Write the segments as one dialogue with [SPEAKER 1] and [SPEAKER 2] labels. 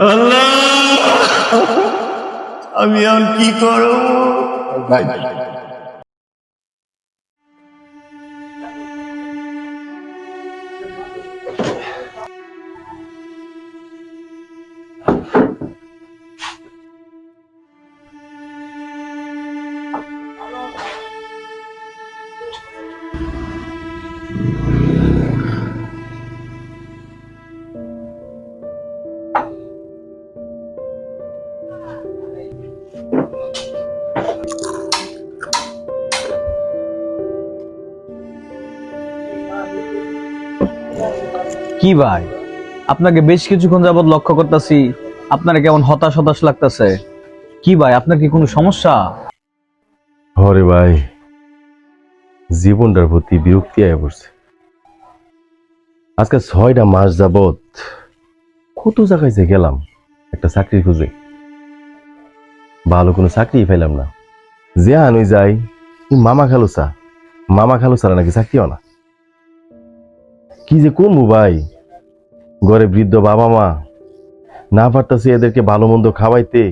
[SPEAKER 1] আল্লাহ! আমি আর কি করব?
[SPEAKER 2] কি ভাই? আপনাকে বেশ কিছুক্ষণ যাবত লক্ষ্য করতেছি, আপনার কেমন হতাশ হতাশ লাগতেছে। কি ভাই, আপনার কি কোনো সমস্যা?
[SPEAKER 3] হরে ভাই, জীবনটার প্রতি বিরক্তি আয় পড়ছে। আজকে ছয়টা মাস যাবত কত জায়গায় যে গেলাম, একটা চাকরি খুঁজে। ভালো কোনো চাকরি পেলাম না। যে আনুই যাই মামা খালু চা মামা খালু ছাড়া নাকি চাকরিও না। কি যে করব ভাই? ঘরে বৃদ্ধ বাবা মা না পারতাছি এদেরকে ভালো মন্দ খাওয়াইতে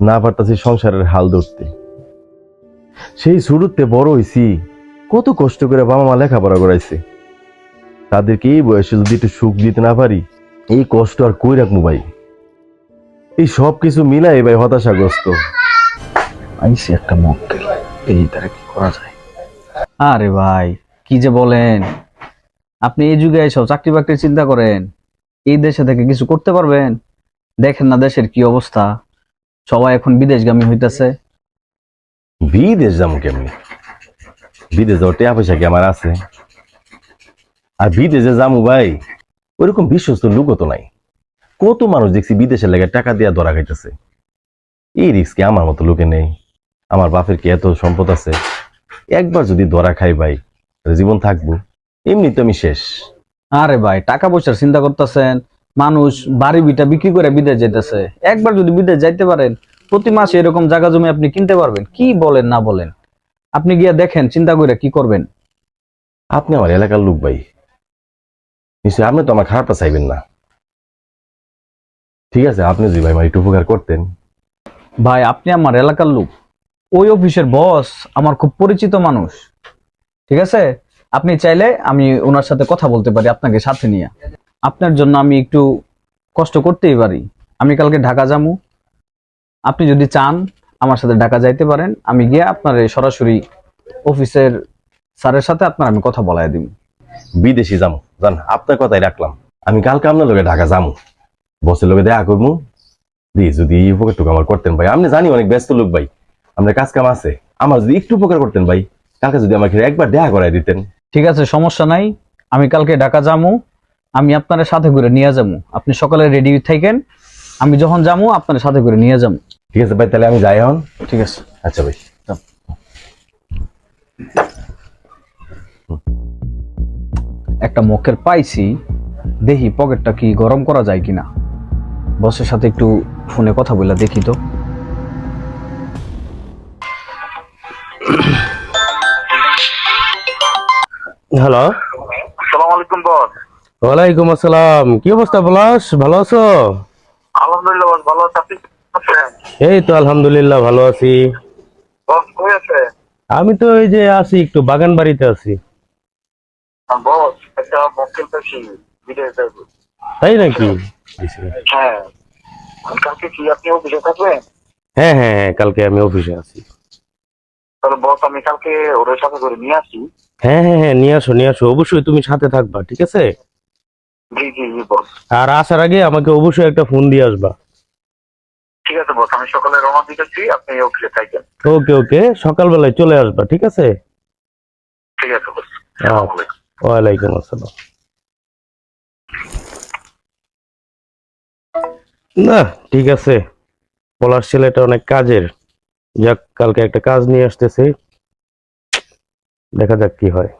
[SPEAKER 3] না পারতাছি সংসারের হাল ধরতে। সেই শুরুতে বড় হয়েছি কত কষ্ট করে বাবা মা লেখাপড়া করাইছে। তাদেরকে এই বয়সে যদি একটু সুখ দিতে না পারি এই কষ্ট আর কই রাখব ভাই? এই সব কিছু মিলাই ভাই হতাশাগ্রস্ত।
[SPEAKER 2] আইসি একটা মক্কেল এই দ্বারা কি করা যায়? আরে ভাই কি যে বলেন? আপনি এই যুগে এসব চাকরি বাকরির চিন্তা করেন, এই দেশে থেকে কিছু করতে পারবেন? দেখেন না দেশের কি অবস্থা। সবাই এখন বিদেশগামী হইতেছে।
[SPEAKER 3] বিদেশ যাব কেমনি? বিদেশ যাওয়ার টাকা পয়সা কি আমার আছে? আর বিদেশে যাব ভাই, ওইরকম বিশ্বস্ত লোকও তো নাই। কত মানুষ দেখছি বিদেশের লেগে টাকা দিয়া ধরা খাইতেছে। এই রিস্কে আমার মতো লোকে নেই? আমার বাপের কি এত সম্পদ আছে? একবার যদি ধরা খাই ভাই জীবন থাকব। এমনি তো আমি শেষ।
[SPEAKER 2] আরে ভাই টাকা পয়সার চিন্তা করতেছেন? মানুষ বাড়ি বিটা বিক্রি করে বিদেশ যেতেছে একবার যদি বিদেশ যাইতে পারেন প্রতি মাসে এরকম জায়গা জমি আপনি কিনতে পারবেন। কি বলেন না বলেন? আপনি গিয়া দেখেন চিন্তা করে কি করবেন?
[SPEAKER 3] আপনি আমার এলাকার লোক ভাই। নিশ্চয়ই আপনি তো আমার খারাপটা চাইবেন না। ঠিক আছে আপনি যদি ভাই আমার একটু উপকার করতেন।
[SPEAKER 2] ভাই আপনি আমার এলাকার লোক। ওই অফিসের বস আমার খুব পরিচিত মানুষ। ঠিক আছে? আপনি চাইলে আমি ওনার সাথে কথা বলতে পারি আপনাকে সাথে নিয়ে। আপনার জন্য আমি একটু কষ্ট করতেই পারি। আমি কালকে ঢাকা যাব। আপনি যদি চান আমার সাথে ঢাকা যাইতে পারেন, আমি গিয়ে আপনার সরাসরি অফিসের স্যারের সাথে আপনার আমি কথা বলাই দিব।
[SPEAKER 3] বিদেশি যাব। জান, আপনার কথাই রাখলাম। আমি কালকে আপনার লোকে ঢাকা যাব। বসের লোকে দেখা করব। প্লিজ যদি উপকারটুকু আমার করতেন ভাই। আপনি জানি অনেক ব্যস্ত লোক ভাই। আপনার কাজ কাম আছে। আমার যদি একটু উপকার করতেন ভাই, কালকে যদি আমাকে একবার দেখা করাই দিতেন।
[SPEAKER 2] ঠিক আছে সমস্যা নাই। আমি কালকে ঢাকা যাব আমি আপনার সাথে করে নিয়ে যাব আপনি সকালে রেডি থাকেন আমি যখন যাব আপনার সাথে করে নিয়ে যাব
[SPEAKER 3] ঠিক আছে ভাই তাহলে আমি যাই এখন।
[SPEAKER 2] ঠিক আছে।
[SPEAKER 3] আচ্ছা ভাই।
[SPEAKER 2] একটা মক্কেল পাইছি দেখি পকেটটা কি গরম করা যায় কিনা। বসের সাথে একটু ফোনে কথা বলে দেখি তো।
[SPEAKER 4] হ্যালো
[SPEAKER 5] আসসালামু আলাইকুম বস।
[SPEAKER 4] ওয়ালাইকুম আসসালাম। কি অবস্থা পলাশ ভালো আছো?
[SPEAKER 5] আলহামদুলিল্লাহ বস ভালো আছে।
[SPEAKER 4] এই তো আলহামদুলিল্লাহ ভালো আছি।
[SPEAKER 5] বস কই আছে?
[SPEAKER 4] আমি তো এই যে আছি একটু বাগান বাড়িতে আছি।
[SPEAKER 5] বস একটা মক্কেল বিদেশ
[SPEAKER 4] তাই নাকি?
[SPEAKER 5] হ্যাঁ। কালকে কি আপনি অফিসে থাকবেন?
[SPEAKER 4] হ্যাঁ হ্যাঁ হ্যাঁ কালকে আমি অফিসে আছি।
[SPEAKER 5] তাহলে বস আমি কালকে ওদের সাথে করে নিয়ে আসি।
[SPEAKER 4] হ্যাঁ হ্যাঁ হ্যাঁ নিয়ে আসো নিয়ে আসো। অবশ্যই তুমি সাথে থাকবা ঠিক আছে?
[SPEAKER 5] জি জি জি বস।
[SPEAKER 4] আর আসার আগে আমাকে অবশ্যই একটা ফোন দিয়ে আসবা।
[SPEAKER 5] ঠিক আছে বস আমি সকালে রওনা দিতেছি আপনি অফিসে থাকেন।
[SPEAKER 4] ওকে ওকে সকালবেলায় চলে আসবা ঠিক আছে?
[SPEAKER 5] ঠিক আছে বস।
[SPEAKER 4] ওয়ালাইকুম আসসালাম। না ঠিক আছে। পলাশ ছেলেটা অনেক কাজের। যাক কালকে একটা কাজ নিয়ে আসতেছে। দেখা যাক কি হয়।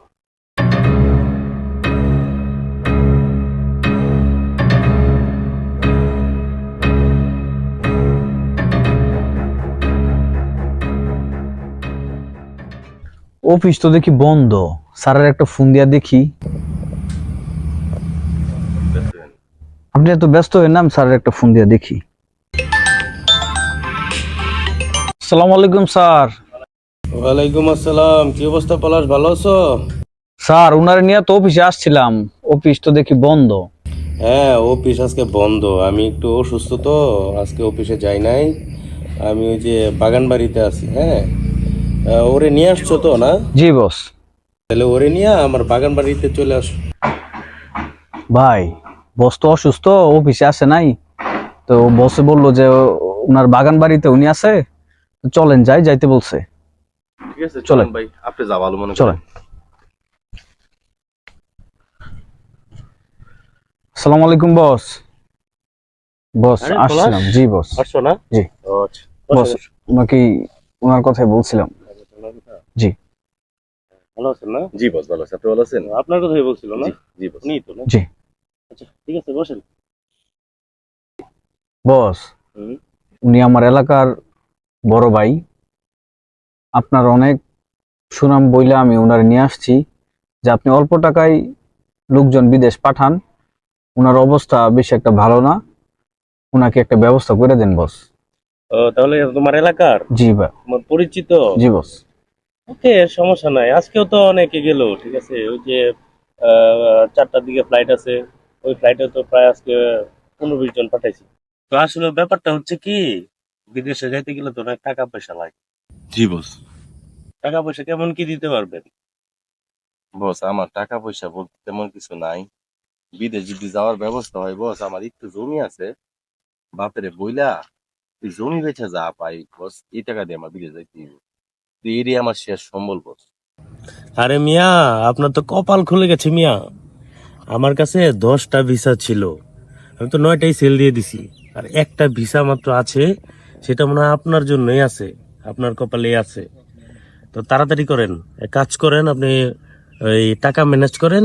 [SPEAKER 2] অফিস তো দেখি বন্ধ। স্যারের একটা ফোন দিয়া দেখি। আপনি এত ব্যস্ত হয়ে নাম স্যারের একটা ফোন দিয়ে দেখি। আসসালামু আলাইকুম স্যার।
[SPEAKER 4] ওয়ালাইকুম আসসালাম কি অবস্থা পলাশ ভালো আছো?
[SPEAKER 2] স্যার উনারে নিয়ে তো অফিসে আসছিলাম। অফিস তো দেখি বন্ধ।
[SPEAKER 4] হ্যাঁ অফিস আজকে বন্ধ। আমি একটু অসুস্থ তো আজকে অফিসে যাই নাই। আমি ওই যে বাগান বাড়িতে আছি হ্যাঁ। ওরে নিয়ে আসছো তো না?
[SPEAKER 2] জি বস।
[SPEAKER 4] তাহলে ওরে নিয়ে আমার বাগান বাড়িতে চলে আসো।
[SPEAKER 2] ভাই বস তো অসুস্থ অফিসে আসে নাই। তো বসে বলল যে উনার বাগান বাড়িতে উনি আছে চলেন যাই যাইতে বলছে।
[SPEAKER 3] ঠিক আছে?
[SPEAKER 2] চলেন।
[SPEAKER 3] চলেন ভাই আপনি যা ভালো মনে
[SPEAKER 2] চলেন। আসসালামু আলাইকুম বস। বস
[SPEAKER 4] আরে,
[SPEAKER 2] জি বস।
[SPEAKER 4] আসছো না?
[SPEAKER 2] জি।
[SPEAKER 4] আচ্ছা।
[SPEAKER 2] বস ওনাকে ওনার কথাই বলছিলাম। জি।
[SPEAKER 4] ভালো আছেন না?
[SPEAKER 3] জি বস ভালো আছে। আপনি ভালো আছেন?
[SPEAKER 4] আপনার কথাই বলছিল না?
[SPEAKER 3] জি জি বস।
[SPEAKER 4] উনি তো না?
[SPEAKER 2] জি।
[SPEAKER 4] আচ্ছা ঠিক আছে বসেন।
[SPEAKER 2] বস। উনি আমার এলাকার বড় ভাই। আপনার অনেক সুনাম বইলে আমি ওনার নিয়ে আসছি যে আপনি অল্প টাকায় লোকজন বিদেশ পাঠান ওনার অবস্থা বেশি একটা ভালো না ওনাকে একটা ব্যবস্থা করে দেন বস।
[SPEAKER 4] ও তাহলে তোমার এলাকার?
[SPEAKER 2] জি ভাই।
[SPEAKER 4] তোমার পরিচিত?
[SPEAKER 2] জি বস।
[SPEAKER 4] ওকে সমস্যা নাই। আজকেও তো অনেকে গেল ঠিক আছে? ওই যে আহ, চারটার দিকে ফ্লাইট আছে। ওই ফ্লাইটে তো প্রায় আজকে পনেরো বিশ জন পাঠাইছি। তো আসলে ব্যাপারটা হচ্ছে কি বিদেশে যাইতে গেলে তো অনেক টাকা পয়সা লাগে।
[SPEAKER 3] জি বস।
[SPEAKER 4] টাকা পয়সা কেমন কি দিতে পারবেন?
[SPEAKER 3] বস আমার টাকা পয়সা বলতে তেমন কিছু নাই। বিদেশ যদি যাওয়ার ব্যবস্থা হয় বস আমার একটু জমি আছে। বাপরে বইলা তুই জমি বেচে যা পাই বস এই টাকা দিয়ে আমার বিদেশ যাইতে হইব। তো এরই আমার শেষ সম্বল বস।
[SPEAKER 4] আরে মিয়া আপনার তো কপাল খুলে গেছে মিয়া। আমার কাছে দশটা ভিসা ছিল। আমি তো নয়টাই সেল দিয়ে দিছি। আর একটা ভিসা মাত্র আছে সেটা মনে হয় আপনার জন্যই আছে। আপনার কপালেই আছে। তো তাড়াতাড়ি করেন। কাজ করেন, আপনি ওই টাকা ম্যানেজ করেন,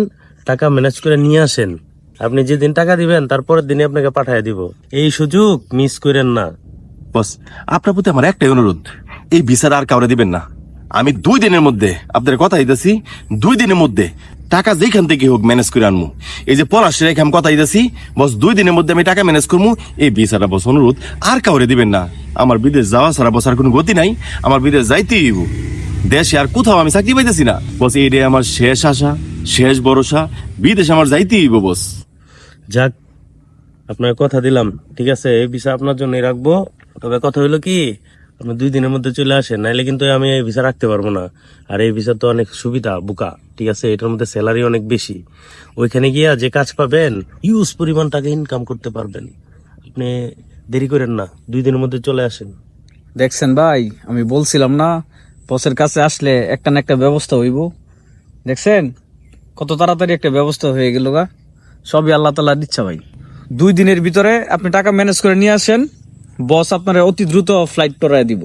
[SPEAKER 4] টাকা ম্যানেজ করে নিয়ে আসেন। আপনি যেদিন টাকা দিবেন তারপরের দিনে আপনাকে পাঠিয়ে দিব। এই সুযোগ মিস করেন না।
[SPEAKER 3] বস, আপনার প্রতি আমার একটাই অনুরোধ, এই ভিসার আর কাউরে দিবেন না। আমি দুই দিনের মধ্যে আপনার কথা দিতেছি, দুই দিনের মধ্যে টাকা যেখান থেকে হোক ম্যানেজ করে আনমু। এই যে পলাশের রেখে আমি কথা দিতেছি, বস, দুই দিনের মধ্যে আমি টাকা ম্যানেজ করব এই ভিসাটা বস, অনুরোধ আর কাউরে দিবেন না। আমার বিদেশ যাওয়া ছাড়া, বস, আর কোনো গতি নাই। আমার বিদেশ যাইতেই দেশে আর কোথাও আমি চাকরি পাইতেছি না। বস এইটাই আমার শেষ আশা শেষ ভরসা বিদেশ আমার যাইতেই হইব বস।
[SPEAKER 4] যাক আপনার কথা দিলাম ঠিক আছে? এই ভিসা আপনার জন্যই রাখব। তবে কথা হলো কি আপনি দুই দিনের মধ্যে চলে আসেন নাইলে কিন্তু আমি এই ভিসা রাখতে পারব না। আর এই ভিসা তো অনেক সুবিধা বুকা ঠিক আছে? এটার মধ্যে স্যালারি অনেক বেশি। ওইখানে গিয়া যে কাজ পাবেন ইউজ পরিমাণ টাকা ইনকাম করতে পারবেন। আপনি দেরি করেন না দুই দিনের মধ্যে চলে আসেন।
[SPEAKER 2] দেখছেন ভাই আমি বলছিলাম না বসের কাছে আসলে একটা না একটা ব্যবস্থা হইব। দেখছেন? কত তাড়াতাড়ি একটা ব্যবস্থা হয়ে গেল গা। সবই আল্লাহ তালার ইচ্ছা ভাই। দুই দিনের ভিতরে আপনি টাকা ম্যানেজ করে নিয়ে আসেন। বস আপনারা অতি দ্রুত ফ্লাইট করায় দিব।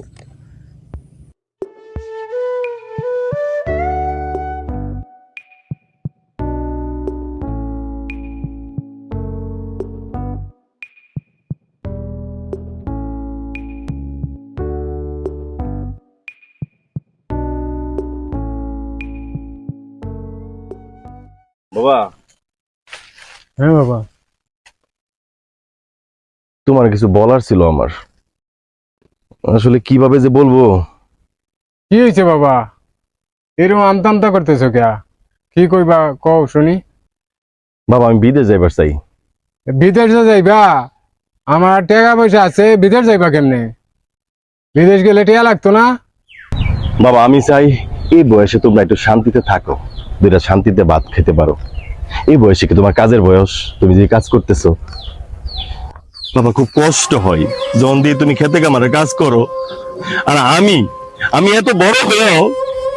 [SPEAKER 3] বাবা।
[SPEAKER 1] হ্যাঁ বাবা।
[SPEAKER 3] তোমার কিছু বলার ছিল আমার। আসলে কীভাবে যে বলব?
[SPEAKER 1] কি হয়েছে বাবা? এরকম আমতা আমতা করতেছো কে কি কইবা কও শুনি।
[SPEAKER 3] বাবা আমি বিদেশ যাইবার চাই।
[SPEAKER 1] বিদেশে যাইবা? আমার টাকা পয়সা আছে বিদেশ যাইবা কেমনে? বিদেশ গেলে টিয়া লাগতো না?
[SPEAKER 3] বাবা আমি চাই এই বয়সে তোমরা একটু শান্তিতে থাকো। দুইটা শান্তিতে ভাত খেতে পারো। এই বয়সে কি তোমার কাজের বয়স? তুমি যে কাজ করতেছো। বাবা, খুব কষ্ট হয়। যখন দিয়ে তুমি খেতে কামারে কাজ করো। আর আমি আমি এত বড় হয়েও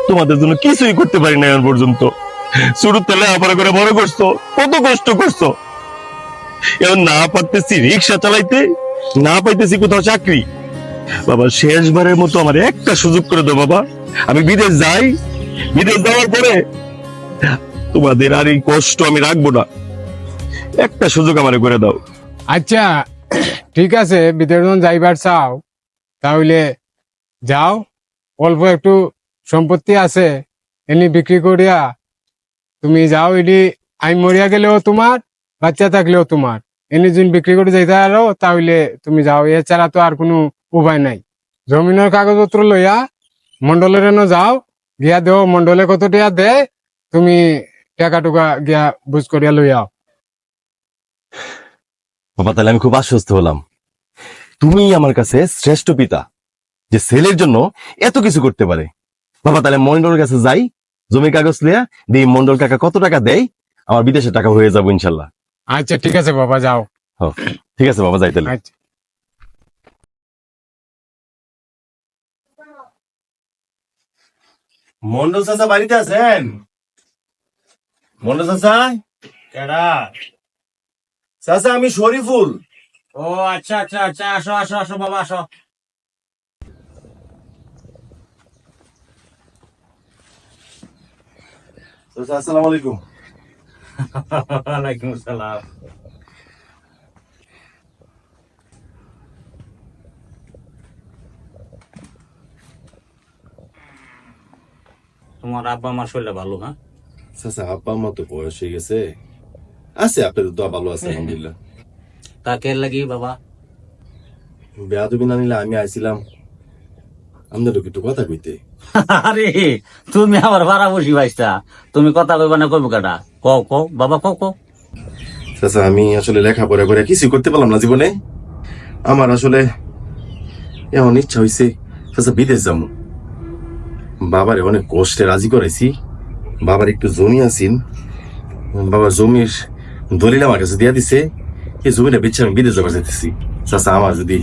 [SPEAKER 3] তোমাদের জন্য কিছুই করতে পারি না এখন পর্যন্ত। শুরু তেলে আপারা করে বড় করছ, কত কষ্ট করছ। এখন না পারতেছি রিক্সা চালাইতে, না পাইতেছি কোথাও চাকরি। বাবা, শেষবারের মতো আমার একটা সুযোগ করে দাও বাবা। আমি বিদেশ যাই, বিদেশ যাওয়ার পরে তোমাদের আর এই কষ্ট আমি রাখব না। একটা সুযোগ আমারে করে দাও।
[SPEAKER 1] আচ্ছা ঠিক আছে বিদেশ যাইবার চাও। তাহলে যাও, অল্প একটু সম্পত্তি আছে, এনে বিক্রি করিয়া তুমি যাও, এটি আমি মরিয়া গেলেও তোমার, বাচ্চা থাকলেও তোমার। এনে যদি বিক্রি করে যাইতে পারো, তাহলে তুমি যাও। এছাড়া তো আর কোনো উপায় নাই। জমিনের কাগজপত্র লইয়া মন্ডলের যাও, গিয়া দেও মন্ডলে কত টাকা দেয়, তুমি টাকা টুকা গিয়া বুঝ করিয়া লইয়াও
[SPEAKER 3] বাবা তাহলে আমি খুব আশ্বস্ত হলাম। তুমি আমার কাছে শ্রেষ্ঠ পিতা যে ছেলের জন্য এত কিছু করতে পারে। বাবা তাহলে মন্ডলের কাছে যাই জমির কাগজ লিয়া দিয়ে মন্ডল কাকা কত টাকা দেয় আমার বিদেশে টাকা হয়ে যাব ইনশাল্লাহ।
[SPEAKER 1] আচ্ছা ঠিক আছে বাবা যাও।
[SPEAKER 3] ঠিক আছে বাবা যাই তাহলে।
[SPEAKER 1] আচ্ছা।
[SPEAKER 3] মন্ডল চাচা বাড়িতে আছেন? মন্ডল চাচা
[SPEAKER 4] কেডা?
[SPEAKER 3] চাচা আমি শরীফুল।
[SPEAKER 4] ও আচ্ছা আচ্ছা আচ্ছা আসো আসো আসো বাবা আসো।
[SPEAKER 3] চাচা আসসালামু আলাইকুম।
[SPEAKER 4] ওয়ালাইকুম সালাম। তোমার আব্বা আমার শরীরটা ভালো হ্যাঁ?
[SPEAKER 3] চাচা আব্বা মা তো বয়স হয়ে গেছে আছে দোয়া ভালো আছে আলহামদুলিল্লাহ
[SPEAKER 4] লাগি বাবা
[SPEAKER 3] বেয়াদবি না নিলে আমি আইছিলাম আমাদের একটু কথা কইতে
[SPEAKER 6] আরে তুমি আমার ভাড়া বসি ভাইসা তুমি কথা কইবা না কইব কাটা কও কও বাবা কও কও
[SPEAKER 3] চাচা আমি আসলে লেখাপড়া করে কিছু করতে পারলাম না জীবনে আমার আসলে এমন ইচ্ছা হয়েছে চাচা বিদেশ যাব বাবারে অনেক কষ্টে রাজি করাইছি বাবার একটু জমি আছেন। বাবার জমির দলিল আমার কাছে দিয়া দিছে এই জমিটা বেচে আমি বিদেশ যাবার যেতেছি চাচা আমার যদি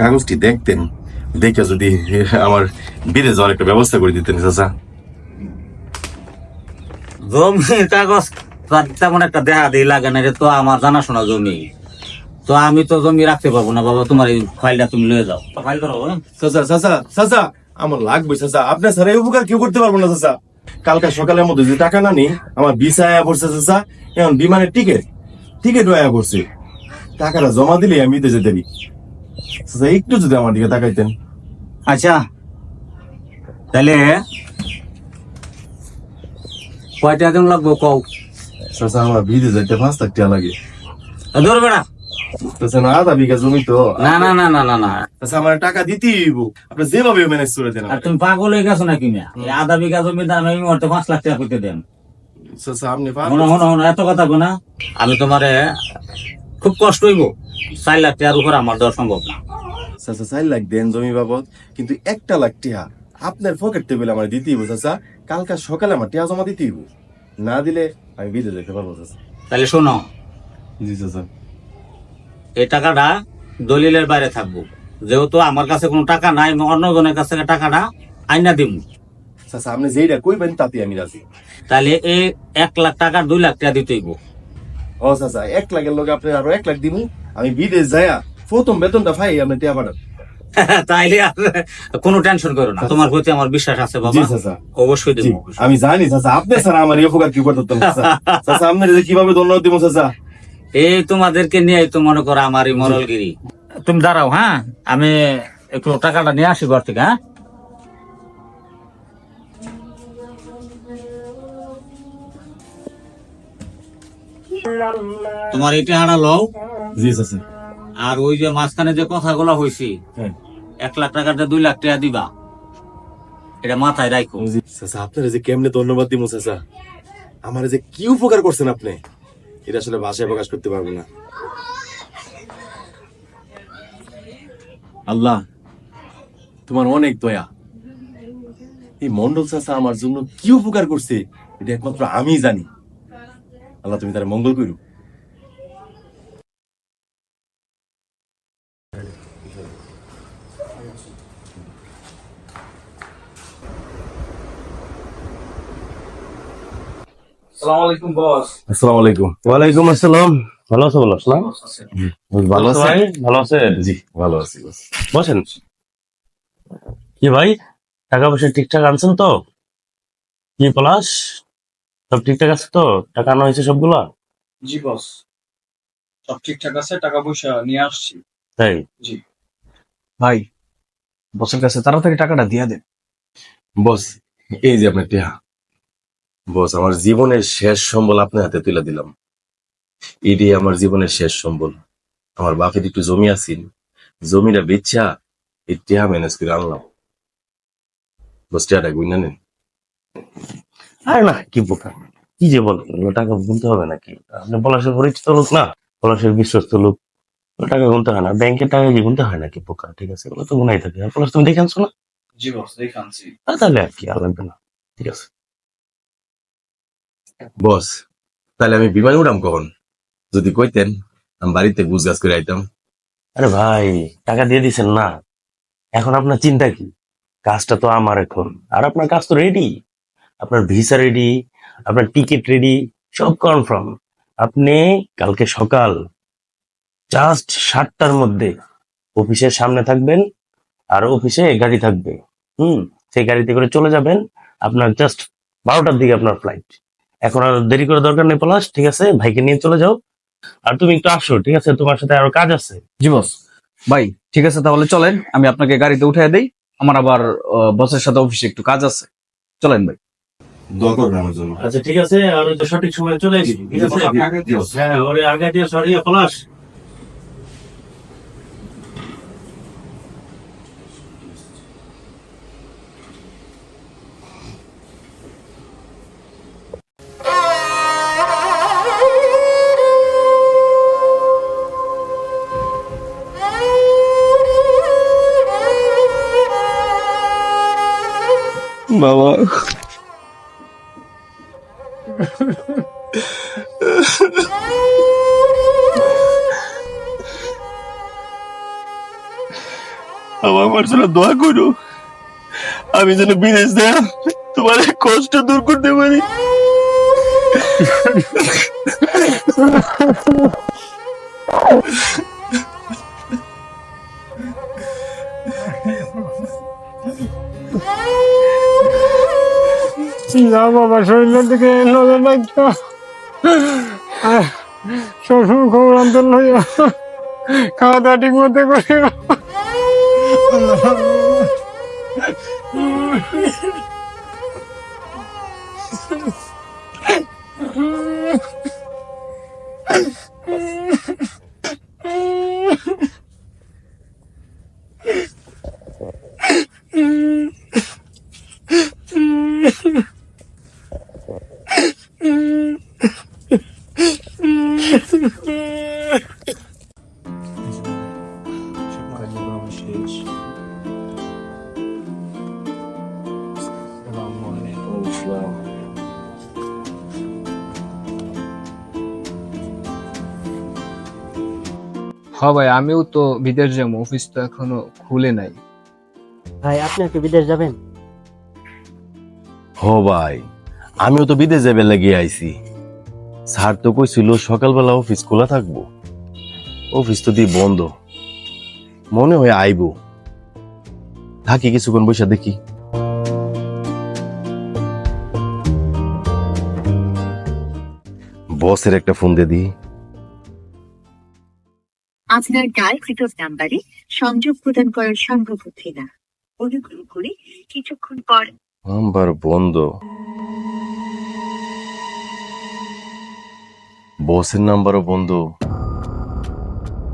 [SPEAKER 3] কাগজটি দেখতেন দেখে যদি আমার বিদেশ যাওয়ার একটা ব্যবস্থা করে দিতেন চাচা।
[SPEAKER 6] জমির কাগজ তেমন একটা দেখা দিই লাগে না রে তো আমার জানাশোনা জমি। তো আমি তো জমি রাখতে পারব না বাবা তোমার এই ফাইলটা তুমি লয়ে যাও। ফাইল করো?
[SPEAKER 3] চাচা চাচা চাচা আমার লাগবে চাচা। আপনার স্যার এই উপকার কেউ করতে পারব না চাচা। কালকে সকালের মধ্যে যদি টাকা না নি আমার ভিসা আয়া পড়ছে চাচা এখন বিমানের টিকিট টিকিট আয়া পড়ছে। টাকাটা জমা দিলে আমি যেতে পারি। চাচা একটু যদি আমার দিকে তাকাইতেন।
[SPEAKER 6] আচ্ছা। তাহলে কয়টা দিন লাগবো কও?
[SPEAKER 3] চাচা আমার বিদেশে যেতে পাঁচ টাকা লাগে।
[SPEAKER 6] ধরবে না।
[SPEAKER 3] আধা বিঘা জমি তো।
[SPEAKER 6] না না না না না না।
[SPEAKER 3] আমার টাকা দিতেই আপনি যেভাবে ম্যানেজ করে দেন
[SPEAKER 6] আর তুমি পাগল হয়ে গেছো নাকি না এই আধা বিঘা দাম আমি মরতে পাঁচ লাখ টাকা করতে দেন। শোনো শোনো এত কথা না। আমি তোমারে খুব কষ্ট হইব। চার লাখ টাকার উপর আমার দেওয়া সম্ভব না।
[SPEAKER 3] চাচা চার লাখ দেন জমি বাবদ। কিন্তু একটা লাখ টিহা আপনার পকেট টেবিল আমার দিতেই হইব চাচা। কালকা সকালে আমার টিহা জমা দিতেই না দিলে আমি বিদেশ যেতে পারব চাচা।
[SPEAKER 6] তাহলে শোনো।
[SPEAKER 3] জি চাচা।
[SPEAKER 6] এই টাকাটা দলিলের বাইরে থাকব। যেহেতু আমার কাছে কোনো টাকা নাই আমি অন্য জনের কাছ থেকে টাকাটা আইনা দিব
[SPEAKER 3] আপনি যেইটা কইবেন তাতে আমি রাজি।
[SPEAKER 6] তাহলে এই এক লাখ টাকার দুই লাখ টাকা দিতে হইব
[SPEAKER 3] ও চাচা এক লাখের লোক আপনি আরও এক লাখ দিমু। আমি বিদেশ যায়া প্রথম বেতনটা পাই আপনি টিহা পাঠান।
[SPEAKER 6] তাইলে কোনো টেনশন করো না তোমার প্রতি আমার বিশ্বাস আছে বাবা। অবশ্যই দেবো।
[SPEAKER 3] আমি জানি চাচা আপনি ছাড়া আমার উপকার কি করতে চাচা আপনার কীভাবে ধন্যবাদ দিব চাচা
[SPEAKER 6] এই তোমাদেরকে নিয়ে তো মনে করো আমার এই মরলগিরি। তুমি দাঁড়াও হ্যাঁ? আমি একটু টাকাটা নিয়ে আসি ঘর থেকে হ্যাঁ? তোমার এটা হারা লও।
[SPEAKER 3] জি
[SPEAKER 6] আর ওই যে মাঝখানে যে কথাগুলো হয়েছে
[SPEAKER 3] হ্যাঁ।
[SPEAKER 6] এক লাখ টাকাটা দুই লাখ টাকা দিবা এটা মাথায় রাখো
[SPEAKER 3] জি, আপনার যে কেমনে ধন্যবাদ দিব চাচা আমার যে কি উপকার করছেন আপনি? এটা আসলে ভাষায় প্রকাশ করতে পারব না। আল্লাহ, তোমার অনেক দয়া। এই মন্ডল চাষা আমার জন্য কি উপকার করছে, এটা একমাত্র আমি জানি। আল্লাহ, তুমি তার মঙ্গল করু আসসালামু আলাইকুম
[SPEAKER 4] ওয়ালাইকুম আসসালাম। ভালো আছো বলো? আসসালাম।
[SPEAKER 3] ভালো
[SPEAKER 4] আছো ভালো আছেন?
[SPEAKER 3] জি ভালো আছি
[SPEAKER 4] বসেন। কি ভাই টাকা পয়সা ঠিকঠাক আনছেন তো? কি পলাশ? সব ঠিকঠাক আছে তো? টাকা আনা হয়েছে সবগুলা?
[SPEAKER 7] জি বস। সব ঠিকঠাক আছে টাকা পয়সা নিয়ে আসছি।
[SPEAKER 4] তাই?
[SPEAKER 2] ভাই বসের কাছে তাড়াতাড়ি টাকাটা দিয়ে দেন।
[SPEAKER 3] বস এই যে আপনার টিহা। বস আমার জীবনের শেষ সম্বল আপনার হাতে তুলে দিলাম। এটাই আমার জীবনের শেষ সম্বল। আমার বাপের একটু জমি আছিল জমিটা বেচা এই ম্যানেজ করে আনলাম। বস গুইনা নেন।
[SPEAKER 4] আরে না কি বোকা। কি যে এগুলো টাকা গুনতে হবে নাকি? আপনি পলাশের পরিচিত লোক না? পলাশের বিশ্বস্ত লোক। টাকা গুনতে হয় না। ব্যাংকের টাকা কি গুনতে হয় নাকি পোকা ঠিক আছে ওগুলো তো গুনাই থাকে। পলাশ তুমি দেখে আনছো না?
[SPEAKER 7] জি বস দেখে আনছি।
[SPEAKER 4] তাহলে আর কি আর লাগবে না। ঠিক আছে।
[SPEAKER 3] বস, তাহলে আমি বিমানে উঠাম কখন? যদি কইতেন, আমি বাড়িতে গুছ গাছ করে আইতাম।
[SPEAKER 4] আরে ভাই, টাকা দিয়ে দিছেন না। এখন আপনার চিন্তা কি? কাজটা তো আমার এখন। আর আপনার কাজ তো রেডি আপনার ভিসা রেডি আপনার টিকিট রেডি সব কনফার্ম আপনি কালকে সকাল জাস্ট সাতটার মধ্যে অফিসের সামনে থাকবেন, আর অফিসে গাড়ি থাকবে। হুম, সেই গাড়িতে করে চলে যাবেন। আপনার জাস্ট বারোটার দিকে আপনার ফ্লাইট এখন আর দেরি করে দরকার নেই পলাশ ঠিক আছে? ভাইকে নিয়ে চলে যাও। আর তুমি একটু আসো ঠিক আছে? তোমার সাথে আরও কাজ আছে।
[SPEAKER 2] জি বস। ভাই ঠিক আছে তাহলে চলেন। আমি আপনাকে গাড়িতে উঠে দেই। আমার আবার বসের সাথে অফিসে একটু কাজ আছে। চলেন ভাই।
[SPEAKER 3] দোয়া করবেন আমার জন্য।
[SPEAKER 4] আচ্ছা ঠিক আছে আর সঠিক সময় চলে এসেছি ঠিক আছে?
[SPEAKER 7] আগে দিও।
[SPEAKER 4] হ্যাঁ ওরে আগে দিয়ে সরিয়ে পলাশ।
[SPEAKER 3] বাবা আমার জন্য দোয়া করো আমি যেন বিদেশ দেয়া তোমার এই কষ্ট দূর করতে পারি
[SPEAKER 1] যা বাবা, শরীরের দিকে নজর রাখতো সবসময় খবর আনতে লইয়া খাওয়া দাওয়া ঠিক মতো করে
[SPEAKER 8] হ্যাঁ ভাই আমিও তো বিদেশ যাব অফিস তো এখনও খুলে নাই।
[SPEAKER 9] ভাই আপনি কি বিদেশ যাবেন?
[SPEAKER 3] হ ভাই আমিও তো বিদেশ যাবে লাগিয়ে আইছি। স্যার তো কইছিল সকালবেলা অফিস খোলা থাকব। অফিস তো দিয়ে বন্ধ। মনে হয় আইবো। থাকি কিছুক্ষণ বসে দেখি। বসের একটা ফোন দিয়ে দিই।
[SPEAKER 10] আপনার ডায়ালকৃত নাম্বারে সংযোগ প্রদান করা সম্ভব হচ্ছে না। অনুগ্রহ করে কিছুক্ষণ পর
[SPEAKER 3] নাম্বার বন্ধ। বসের নাম্বারও বন্ধ।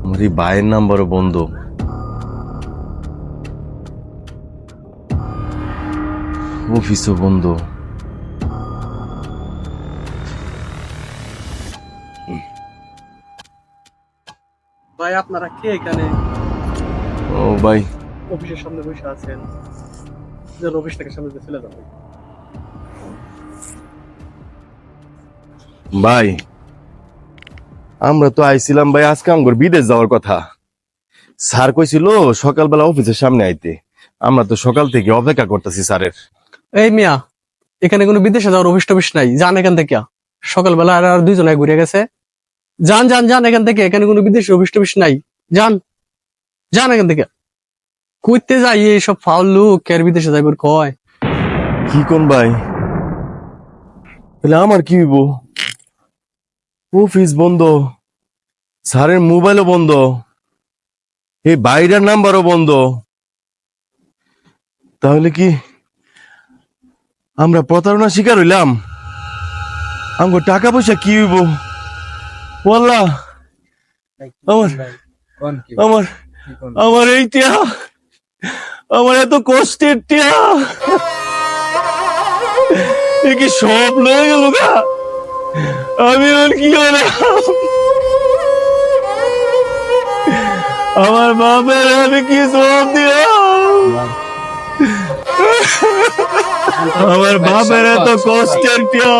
[SPEAKER 3] আমার এই ভাইয়ের নাম্বারও বন্ধ? অফিসও বন্ধ।
[SPEAKER 7] ভাই আপনারা কে এখানে?
[SPEAKER 3] ও ভাই।
[SPEAKER 7] অফিসের সামনে বসে আছেন। যেন অফিস থেকে সামনে দিয়ে চলে যাবে
[SPEAKER 3] ভাই আমরা তো আইছিলাম ভাই আজকে আমগর বিদেশ যাওয়ার কথা। স্যার কইছিল সকালবেলা অফিসের সামনে আইতে। আমরা তো সকাল থেকে অপেক্ষা করতেছি স্যারের।
[SPEAKER 11] এই মিয়া এখানে কোনো বিদেশে যাওয়ার অফিস টফিস নাই। যান এখান থেকে। সকালবেলা আর আর দুইজনে ঘুরে গেছে। যান যান যান এখান থেকে। এখানে কোনো বিদেশি অফিস টফিস নাই। যান যান এখান থেকে। কইতে যাই এইসব ফাউল লোক আর বিদেশে যাইবার কয়?
[SPEAKER 3] কি কোন ভাই? তাহলে আমার কি হইব? অফিস বন্ধ, স্যারের মোবাইলও বন্ধ, এই বাইরের নাম্বারও বন্ধ। তাহলে কি আমরা প্রতারণা শিকার হইলাম? আমার টাকা পয়সা কি হইব? বললা আমার আমার আমার এই টিয়া আমার এত কষ্টের টিয়া। কি সব লয়ে গেল গা? আমি আর কি আমার বাপের আমি কি সব দিলাম? আমার বাপের এত কষ্টের টিয়া।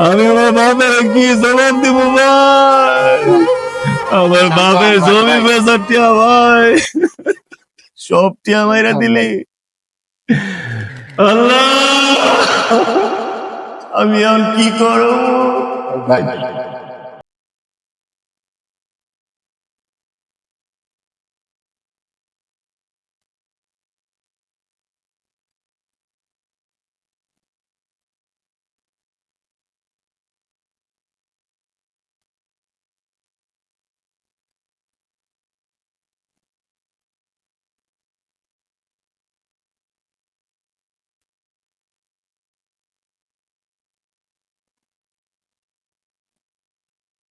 [SPEAKER 3] আমি আমার বাপের কি জবাব দিব ভাই? আমার বাপের জমি বেচার টিয়া ভাই। সব টিয়া মাইরা দিলি। আল্লাহ! আমি আর কি করব?
[SPEAKER 8] ভাই।